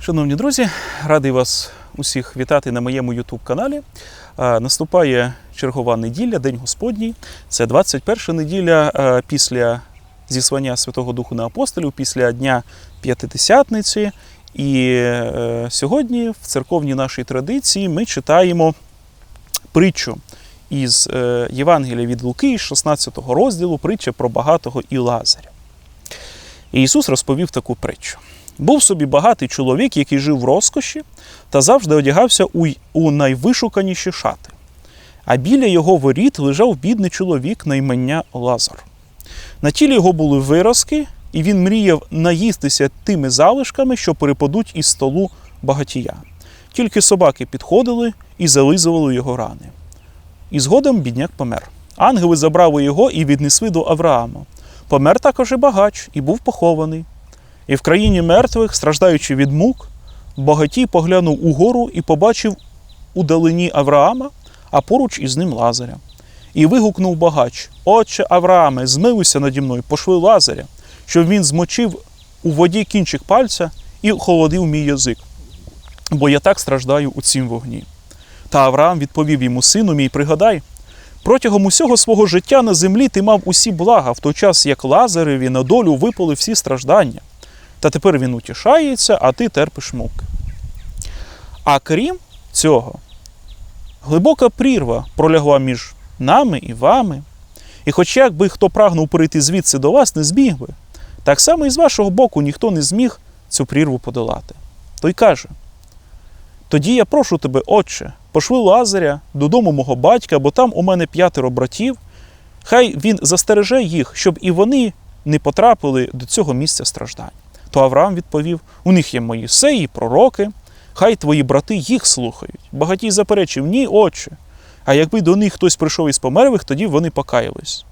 Шановні друзі, радий вас усіх вітати на моєму youtube каналі. Наступає чергова неділя, День Господній. Це 21 неділя після зіслання Святого Духу на апостолів, після Дня П'ятидесятниці. І е, сьогодні в церковній нашій традиції ми читаємо притчу із е, Євангелія від Луки, 16 розділу, притча про багатого і Лазаря. І Ісус розповів таку притчу. Був собі багатий чоловік, який жив в розкоші та завжди одягався у, у найвишуканіші шати. А біля його воріт лежав бідний чоловік на імення Лазар. На тілі його були виразки, і він мріяв наїстися тими залишками, що перепадуть із столу багатія. Тільки собаки підходили і зализували його рани. І згодом бідняк помер. Ангели забрали його і віднесли до Авраама. Помер також і багач, і був похований. І в країні мертвих, страждаючи від мук, багатій поглянув угору і побачив у далині Авраама, а поруч із ним Лазаря. І вигукнув багач: Отче Аврааме, змилуйся наді мною, пошли Лазаря, щоб він змочив у воді кінчик пальця і холодив мій язик, бо я так страждаю у цім вогні. Та Авраам відповів йому, сину мій, пригадай, протягом усього свого життя на землі ти мав усі блага, в той час як Лазареві на долю випали всі страждання. Та тепер він утішається, а ти терпиш муки. А крім цього, глибока прірва пролягла між нами і вами. І хоч як би хто прагнув перейти звідси до вас, не зміг би, так само і з вашого боку ніхто не зміг цю прірву подолати. Той каже: Тоді я прошу тебе, отче, пошли Лазаря додому мого батька, бо там у мене п'ятеро братів. Хай він застереже їх, щоб і вони не потрапили до цього місця страждань. То Авраам відповів: У них є Моїсеї, пророки, хай твої брати їх слухають. Багатій заперечив, ні, отче. А якби до них хтось прийшов із померлих, тоді вони покаялись.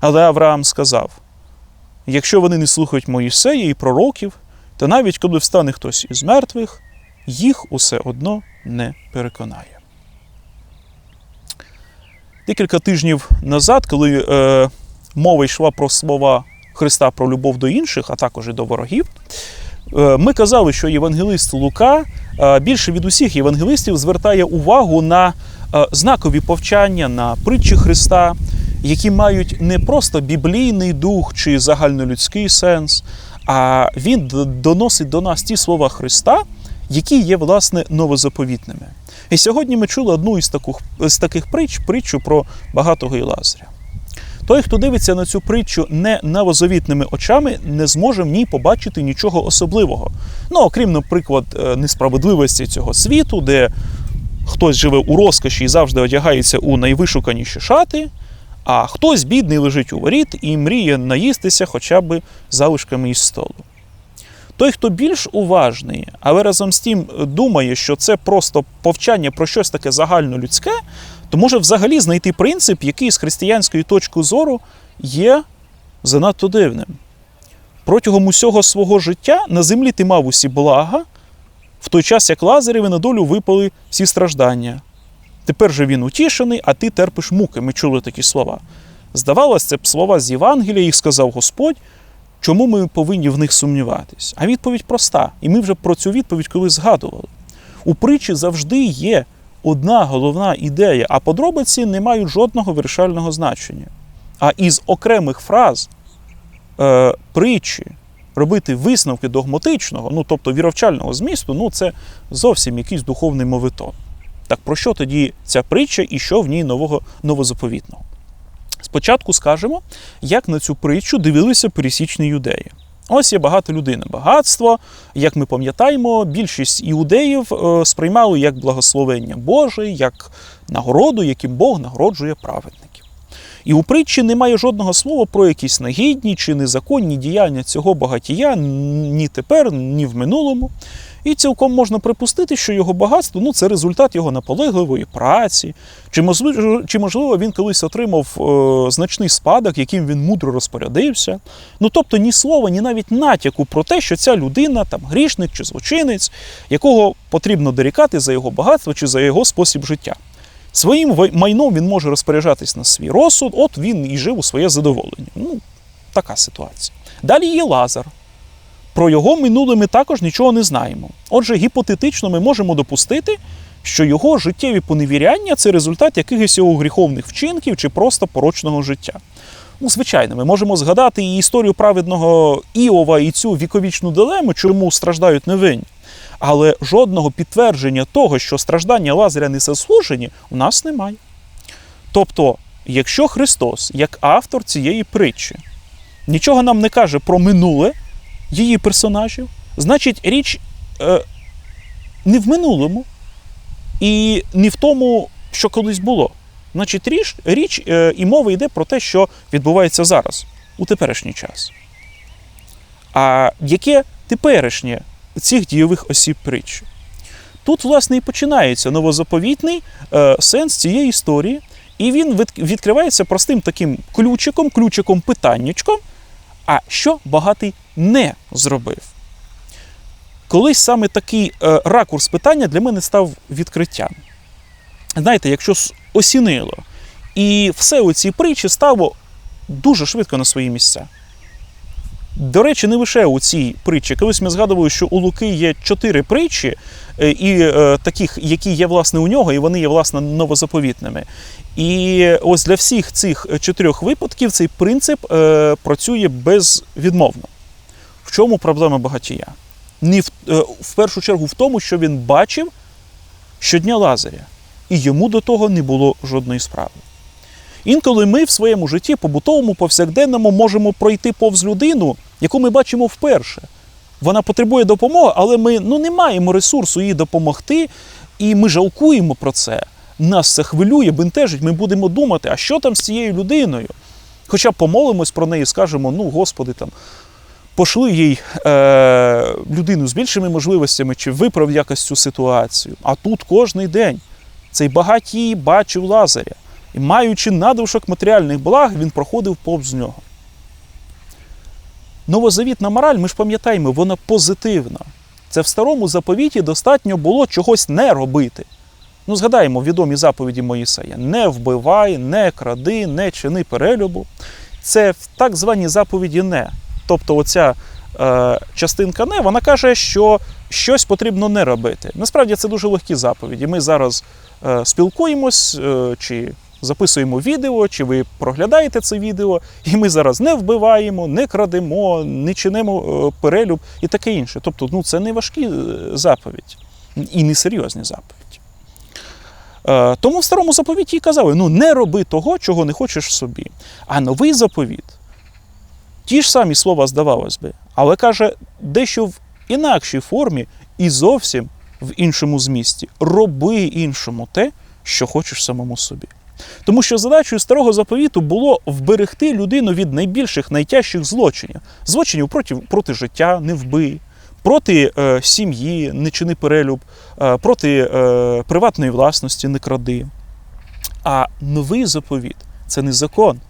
Але Авраам сказав: якщо вони не слухають Моїсея і пророків, то навіть коли встане хтось із мертвих, їх усе одно не переконає. Декілька тижнів назад, коли е, мова йшла про слова Христа про любов до інших, а також і до ворогів, е, ми казали, що євангелист Лука е, більше від усіх євангелистів звертає увагу на е, знакові повчання, на притчі Христа, які мають не просто біблійний дух чи загальнолюдський сенс, а він доносить до нас ті слова Христа, які є, власне, новозаповітними. І сьогодні ми чули одну із таких, з таких притч, притчу про багатого і Лазаря. Той, хто дивиться на цю притчу не новозавітними очами, не зможе в ній побачити нічого особливого. Ну, окрім, наприклад, несправедливості цього світу, де хтось живе у розкоші і завжди одягається у найвишуканіші шати, а хтось бідний лежить у воріт і мріє наїстися хоча б залишками із столу. Той, хто більш уважний, але разом з тим думає, що це просто повчання про щось таке загальнолюдське, то може взагалі знайти принцип, який з християнської точки зору є занадто дивним. Протягом усього свого життя на землі ти мав усі блага, в той час як Лазареві на долю випали всі страждання. Тепер же він утішений, а ти терпиш муки. Ми чули такі слова. Здавалось, це б слова з Євангелія, їх сказав Господь. Чому ми повинні в них сумніватись? А відповідь проста. І ми вже про цю відповідь колись згадували. У притчі завжди є одна головна ідея, а подробиці не мають жодного вирішального значення. А із окремих фраз е, притчі робити висновки догматичного, ну тобто віровчального змісту, ну це зовсім якийсь духовний мовитон. Так про що тоді ця притча і що в ній нового новозаповітного? Спочатку скажемо, як на цю притчу дивилися пересічні юдеї. Ось є багато людини. Багатство, як ми пам'ятаємо, більшість іудеїв е, сприймали як благословення Боже, як нагороду, яким Бог нагороджує праведників. І у притчі немає жодного слова про якісь нагідні чи незаконні діяння цього багатія ні тепер, ні в минулому. І цілком можна припустити, що його багатство ну, це результат його наполегливої праці, чи можливо, чи, можливо він колись отримав е, значний спадок, яким він мудро розпорядився. Ну тобто ні слова, ні навіть натяку про те, що ця людина там грішник чи злочинець, якого потрібно дорікати за його багатство чи за його спосіб життя. Своїм майном він може розпоряджатись на свій розсуд, от він і жив у своє задоволення. Ну, така ситуація. Далі є Лазар. Про його минуле ми також нічого не знаємо. Отже, гіпотетично ми можемо допустити, що його життєві поневіряння це результат якихось його гріховних вчинків чи просто порочного життя. Ну, звичайно, ми можемо згадати і історію праведного Іова і цю віковічну дилему, чому страждають невинні. Але жодного підтвердження того, що страждання Лазаря не заслужені, у нас немає. Тобто, якщо Христос, як автор цієї притчі, нічого нам не каже про минуле її персонажів, значить річ е, не в минулому і не в тому, що колись було. Значить, річ, річ е, і мова йде про те, що відбувається зараз, у теперішній час. А яке теперішнє цих дійових осіб притчі? Тут, власне, і починається новозаповітний е, сенс цієї історії, і він відкривається простим таким ключиком, ключиком питаннячком, а що багатий не зробив. Колись саме такий е, ракурс питання для мене став відкриттям. Знаєте, якщо осінило, і все у цій притчі стало дуже швидко на свої місця. До речі, не лише у цій притчі. Колись ми згадували, що у Луки є чотири притчі, е, і е, таких, які є власне у нього, і вони є власне новозаповітними. І ось для всіх цих чотирьох випадків цей принцип е, працює безвідмовно. В чому проблема багатія? Не в, е, в першу чергу в тому, що він бачив щодня Лазаря, і йому до того не було жодної справи. Інколи ми в своєму житті, побутовому, повсякденному, можемо пройти повз людину, яку ми бачимо вперше. Вона потребує допомоги, але ми ну, не маємо ресурсу їй допомогти, і ми жалкуємо про це. Нас це хвилює, бентежить. Ми будемо думати, а що там з цією людиною? Хоча помолимось про неї, скажемо, ну, Господи, там, пошли їй е, людину з більшими можливостями, чи виправ якось цю ситуацію. А тут кожний день цей багатій бачив Лазаря. І маючи надлишок матеріальних благ, він проходив повз нього. Новозавітна мораль, ми ж пам'ятаємо, вона позитивна. Це в старому заповіті достатньо було чогось не робити. Ну, згадаємо відомі заповіді Моїсея: не вбивай, не кради, не чини перелюбу. Це в так звані заповіді не. Тобто, оця е, частинка не, вона каже, що щось потрібно не робити. Насправді це дуже легкі заповіді. Ми зараз е, спілкуємось е, чи записуємо відео, чи ви проглядаєте це відео, і ми зараз не вбиваємо, не крадемо, не чинимо е, перелюб і таке інше. Тобто, ну це не важкі е, заповіді і не серйозні заповіді. Е, Тому в старому заповіті і казали: ну не роби того, чого не хочеш собі. А новий заповіт, ті ж самі слова, здавалось би, але каже дещо в інакшій формі і зовсім в іншому змісті. Роби іншому те, що хочеш самому собі. Тому що задачею старого заповіту було вберегти людину від найбільших, найтяжчих злочинів. Злочинів проти, проти життя, не вбий, проти е, сім'ї, не чини перелюб, е, проти е, приватної власності, не кради. А новий заповіт це не закон.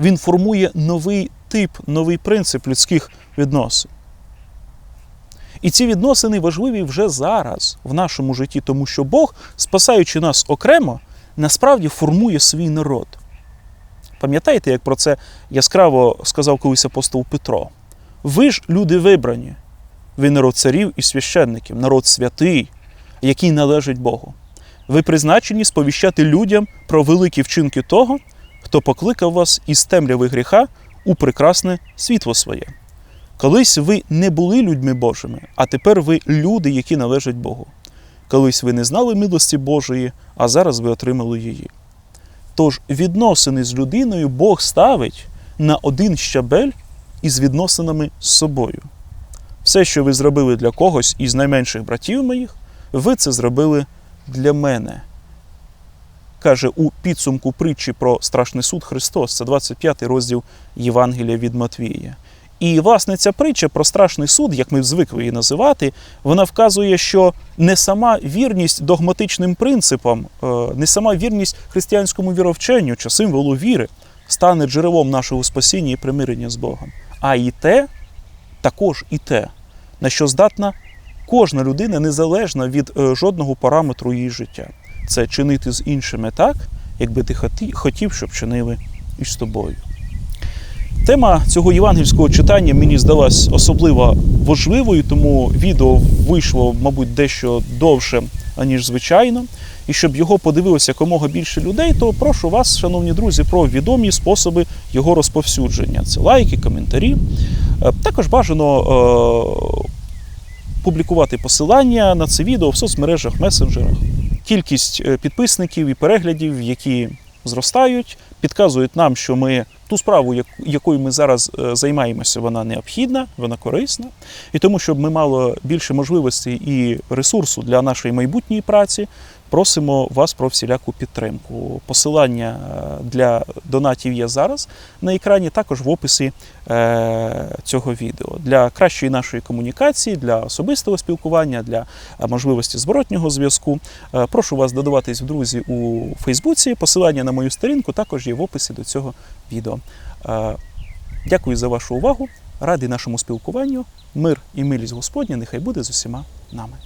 Він формує новий тип, новий принцип людських відносин. І ці відносини важливі вже зараз в нашому житті, тому що Бог, спасаючи нас окремо, насправді формує свій народ. Пам'ятаєте, як про це яскраво сказав колись апостол Петро? Ви ж люди вибрані, ви народ царів і священників, народ святий, який належить Богу. Ви призначені сповіщати людям про великі вчинки того, хто покликав вас із темряви гріха у прекрасне світло своє. Колись ви не були людьми Божими, а тепер ви люди, які належать Богу. Колись ви не знали милості Божої, а зараз ви отримали її. Тож відносини з людиною Бог ставить на один щабель із відносинами з собою. Все, що ви зробили для когось із найменших братів моїх, ви це зробили для мене. Каже у підсумку притчі про страшний суд Христос, це 25 розділ Євангелія від Матвія. І, власне, ця притча про страшний суд, як ми звикли її називати, вона вказує, що не сама вірність догматичним принципам, е, не сама вірність християнському віровченню чи символу віри стане джерелом нашого спасіння і примирення з Богом, а і те, також і те, на що здатна кожна людина незалежна від е, жодного параметру її життя. Це чинити з іншими так, якби ти хоті- хотів, щоб чинили із тобою. Тема цього євангельського читання мені здалась особливо важливою, тому відео вийшло, мабуть, дещо довше, аніж звичайно. І щоб його подивилося якомога більше людей, то прошу вас, шановні друзі, про відомі способи його розповсюдження. Це лайки, коментарі. Е, Також бажано е, публікувати посилання на це відео в соцмережах, месенджерах. Кількість е, підписників і переглядів, які зростають, підказують нам, що ми ту справу, якою ми зараз е, займаємося, вона необхідна, вона корисна. І тому, щоб ми мали більше можливостей і ресурсу для нашої майбутньої праці, просимо вас про всіляку підтримку. Посилання е, для донатів є зараз на екрані, також в описі е, цього відео. Для кращої нашої комунікації, для особистого спілкування, для е, можливості зворотнього зв'язку. Прошу вас додаватись в друзі у Фейсбуці. Посилання на мою сторінку також є в описі до цього відео. Дякую за вашу увагу. Радий нашому спілкуванню. Мир і милість Господня нехай буде з усіма нами.